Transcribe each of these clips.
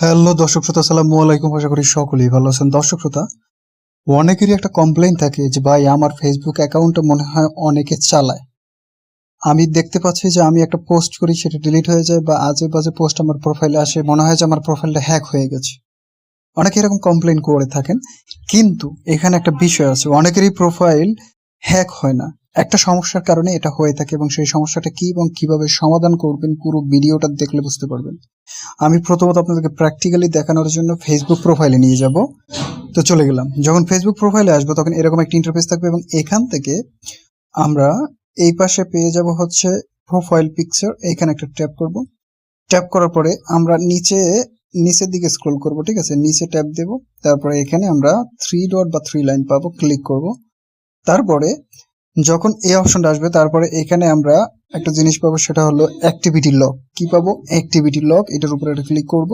Hello দর্শক শ্রোতা সালামু আলাইকুম। আশা করি সকলেই ভালো আছেন। দর্শক শ্রোতা, অনেকেরই একটা কমপ্লেন থাকে যে, ভাই, আমার ফেসবুক অ্যাকাউন্টটা মনে হয় অনেকে চালায়। আমি দেখতে পাচ্ছি যে, আমি একটা পোস্ট করি, সেটা ডিলিট হয়ে যায় বা আজে বাজে পোস্ট আমার প্রোফাইলে আসে, মনে হয় যে, আমার প্রোফাইলটা হ্যাক হয়ে গেছে। অনেকে এরকম কমপ্লেন করে থাকেন। কিন্তু এখানে একটা বিষয় আছে, অনেকেরই প্রোফাইল হ্যাক হয় না। একটা সমস্যার কারণে এটা হয়ে থাকে এবং সেই সমস্যাটা কি এবং কীভাবে সমাধান করবেন পুরো ভিডিওটা দেখলে বুঝতে পারবেন। আমি প্রথমত আপনাদেরকে প্র্যাকটিক্যালি দেখানোর জন্য ফেসবুক প্রোফাইলে নিয়ে যাব। তো চলে গেলাম। যখন ফেসবুক প্রোফাইলে আসব তখন এরকম একটা ইন্টারফেস থাকবে এবং এখান থেকে আমরা এই পাশে পেয়ে যাব হচ্ছে প্রোফাইল পিকচার এখানে একটা ট্যাপ করব। ট্যাপ করার পরে আমরা নিচে, নিচের দিকে স্ক্রল করব, ঠিক আছে? নিচে ট্যাপ দেব। তারপরে এখানে আমরা থ্রি ডট বা থ্রি লাইন পাবো। ক্লিক করব। তারপরে যখন এই অপশনটা আসবে, তারপরে এখানে আমরা একটা জিনিস পাবো, সেটা হলো অ্যাক্টিভিটি লক কি পাবো? অ্যাক্টিভিটি লক এটার উপরে একটা ক্লিক করব।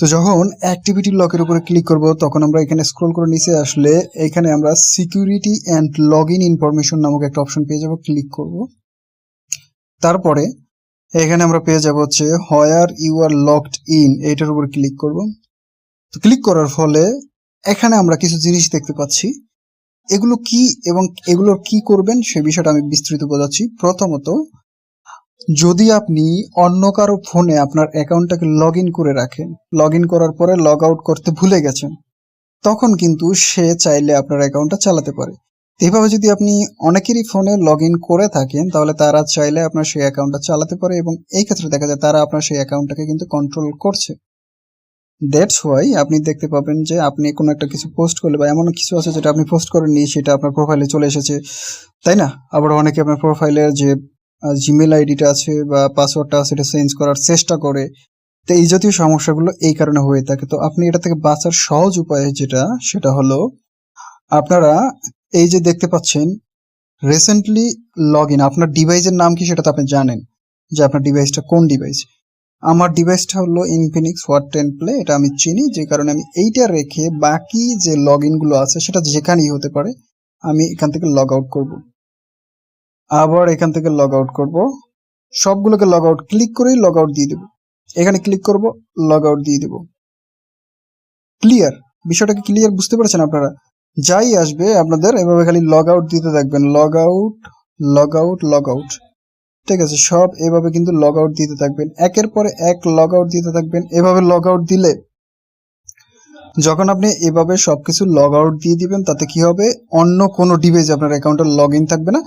তো যখন অ্যাক্টিভিটি লকের উপরে ক্লিক করব, তখন আমরা এখানে স্ক্রল করে নিচে আসলে এখানে আমরা security and log in information নামক একটা অপশন পেয়ে যাব ক্লিক করব। তারপরে এখানে আমরা পেয়ে যাব হচ্ছে where you are locked in এইটার উপর ক্লিক করব। তো ক্লিক করার ফলে এখানে আমরা কিছু জিনিস দেখতে পাচ্ছি। এগুলো কি এবং এগুলো কি করবেন সে বিষয়টা আমি বিস্তৃত বোঝাচ্ছি। প্রথমত, যদি আপনি অন্য কারও ফোনে আপনার অ্যাকাউন্টটাকে লগ করে রাখেন লগ করার পরে লগ আউট করতে ভুলে গেছেন, তখন কিন্তু সে চাইলে আপনার অ্যাকাউন্টটা চালাতে পারে। এভাবে যদি আপনি অনেকেরই ফোনে লগ করে থাকেন, তাহলে তারা চাইলে আপনার সেই অ্যাকাউন্টটা চালাতে পারে এবং এই ক্ষেত্রে দেখা যায় তারা আপনার সেই অ্যাকাউন্টটাকে কিন্তু কন্ট্রোল করছে। দ্যাটস ওয়াই আপনি দেখতে পাবেন যে আপনি কোনো একটা কিছু পোস্ট করলে বা এমন কিছু আছে যেটা আপনি পোস্ট করেননি, সেটা আপনার প্রোফাইলে চলে এসেছে। তাই না? আবার অনেকে আপনার প্রোফাইলের যে জিমেল আইডিটা আছে বা পাসওয়ার্ডটা আছে, এটা চেঞ্জ করার চেষ্টা করে। তো এই জাতীয় সমস্যাগুলো এই কারণে হয়ে থাকে। তো আপনি এটা থেকে বাঁচার সহজ উপায় যেটা, সেটা হলো আপনারা এই যে দেখতে পাচ্ছেন রিসেন্টলি লগ ইন আপনার ডিভাইসের নাম কি সেটা তো আপনি জানেন যে আপনার ডিভাইসটা কোন ডিভাইস আমার ডিভাইসটা হলো ইনফিনিক্স ওয়াট টেন প্লে এটা আমি চিনি, যে কারণে আমি এইটা রেখে বাকি যে লগ ইনগুলো আছে সেটা যেখানেই হতে পারে, আমি এখান থেকে লগ আউট করব। আবার এখান থেকে লগ আউট করব। সবগুলোকে লগ আউট ক্লিক করেই লগ আউট দিয়ে দেবো। এখানে ক্লিক করব লগ আউট দিয়ে দেবো। ক্লিয়ার বিষয়টাকে ক্লিয়ার বুঝতে পারছেন আপনারা? যাই আসবে আপনাদের, এভাবে খালি লগ আউট দিতে থাকবেন। Log out log out log out ঠিক আছে, সব এভাবে কিন্তু লগ আউট দিতে থাকবেন। একের পরে এক লগ আউট দিতে থাকবেন। এভাবে লগ আউট দিলে যখন আপনি এভাবে সবকিছু লগ আউট দিয়ে দিবেন, তাতে কি হবে? অন্য কোনো ডিভাইসে আপনার অ্যাকাউন্টে লগ ইন থাকবে না।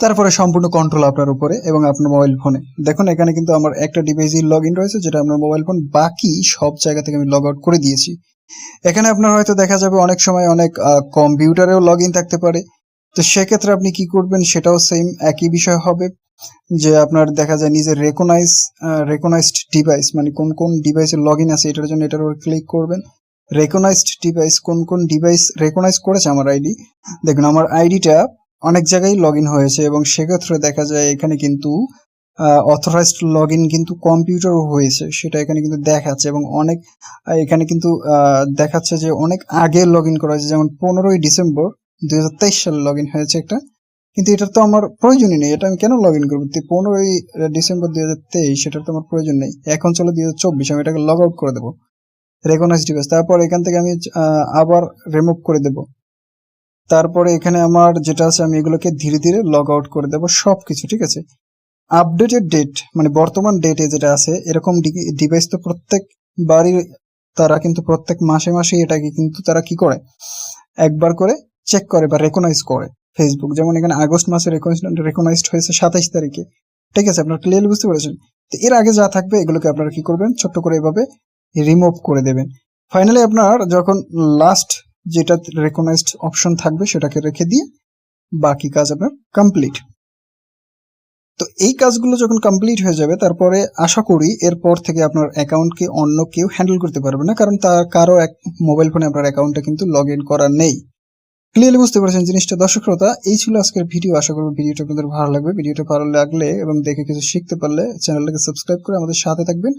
তারপরে সম্পূর্ণ কন্ট্রোল আপনার উপরে এবং আপনার মোবাইল ফোনে দেখুন, এখানে কিন্তু আমার একটা ডিভাইসই লগ ইন রয়েছে, যেটা আপনার মোবাইল ফোন বাকি সব জায়গা থেকে আমি লগ আউট করে দিয়েছি। এখানে আপনার হয়তো দেখা যাবে অনেক সময় অনেক কম্পিউটারেও লগ ইন থাকতে পারে। তো সেক্ষেত্রে আপনি কি করবেন? সেটাও সেম একই বিষয় হবে। যে আপনার দেখা যায় নিজের রেকনাইজ রেকনাইজড ডিভাইস মানে কোন কোন ডিভাইসের লগ ইন আছে, এটার জন্য এটার উপর ক্লিক করবেন। রেকনাইজড ডিভাইস কোন কোন ডিভাইস রেকনাইজ করেছে আমার আইডি দেখুন, আমার আইডিটা অনেক জায়গায় লগ ইন হয়েছে এবং সেক্ষেত্রে দেখা যায় এখানে কিন্তু অথরাইজড লগ ইন কিন্তু কম্পিউটারও হয়েছে, সেটা এখানে কিন্তু দেখাচ্ছে এবং অনেক এখানে কিন্তু দেখাচ্ছে যে অনেক আগে লগ ইন করা হয়েছে। যেমন পনেরোই ডিসেম্বর দুই হাজার তেইশ সালে লগ ইন হয়েছে একটা। কিন্তু এটার তো আমার প্রয়োজনই নেই, এটা আমি কেন লগ ইন করব পনেরোই ডিসেম্বর দুই হাজার তেইশ সেটার তো আমার প্রয়োজন নেই। এখন চলো দুই হাজার চব্বিশ, আমি এটাকে লগ আউট করে দেবো। রেকগনাইজ ডিভাইস তারপর এখান থেকে আমি আবার রিমুভ করে দেবো। তারপরে এখানে আমার যেটা আছে, আমি এগুলোকে ধীরে ধীরে লগ আউট করে দেবো সব কিছু ঠিক আছে? আপডেটেড ডেট মানে বর্তমান ডেটে যেটা আছে, এরকম ডিভাইস তো প্রত্যেক বাড়ির তারা কিন্তু প্রত্যেক মাসে মাসে এটাকে কিন্তু তারা কি করে? একবার করে চেক করে বা রেকনাইজ করে। ফেসবুক যেমন এখানে আগস্ট মাসে রেকনাইজড হয়েছে সাতাইশ তারিখে। ঠিক আছে, আপনারা ক্লিয়ারলি বুঝতে পেরেছেন। তো এর আগে যা থাকবে, এগুলোকে আপনারা কি করবেন? ছোট্ট করে এভাবে রিমুভ করে দেবেন। ফাইনালি আপনার যখন লাস্ট যেটা রেকনাইজড অপশন থাকবে, সেটাকে রেখে দিয়ে বাকি কাজ আপনার কমপ্লিট তো এই কাজগুলো যখন কমপ্লিট হয়ে যাবে, তারপরে আশা করি এরপর থেকে আপনার অ্যাকাউন্টকে অন্য কেউ হ্যান্ডেল করতে পারবে না, কারণ তার কারও এক মোবাইল ফোনে আপনার অ্যাকাউন্টটা কিন্তু লগ ইন করা নেই। ক্লিয়ারলি বুঝতে পারছেন জিনিসটা। দর্শক শ্রোতা, এই ছিল আজকের ভিডিও। আশা করব ভিডিওটা আপনাদের ভালো লাগবে। ভিডিওটা ভালো লাগলে এবং দেখে কিছু শিখতে পারলে চ্যানেলটাকে সাবস্ক্রাইব করে আমাদের সাথে থাকবেন।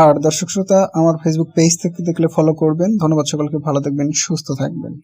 আর দর্শক শ্রোতা, আমার ফেসবুক পেজ থেকে দেখলে ফলো করবেন। ধন্যবাদ সকলকে। ভালো থাকবেন, সুস্থ থাকবেন।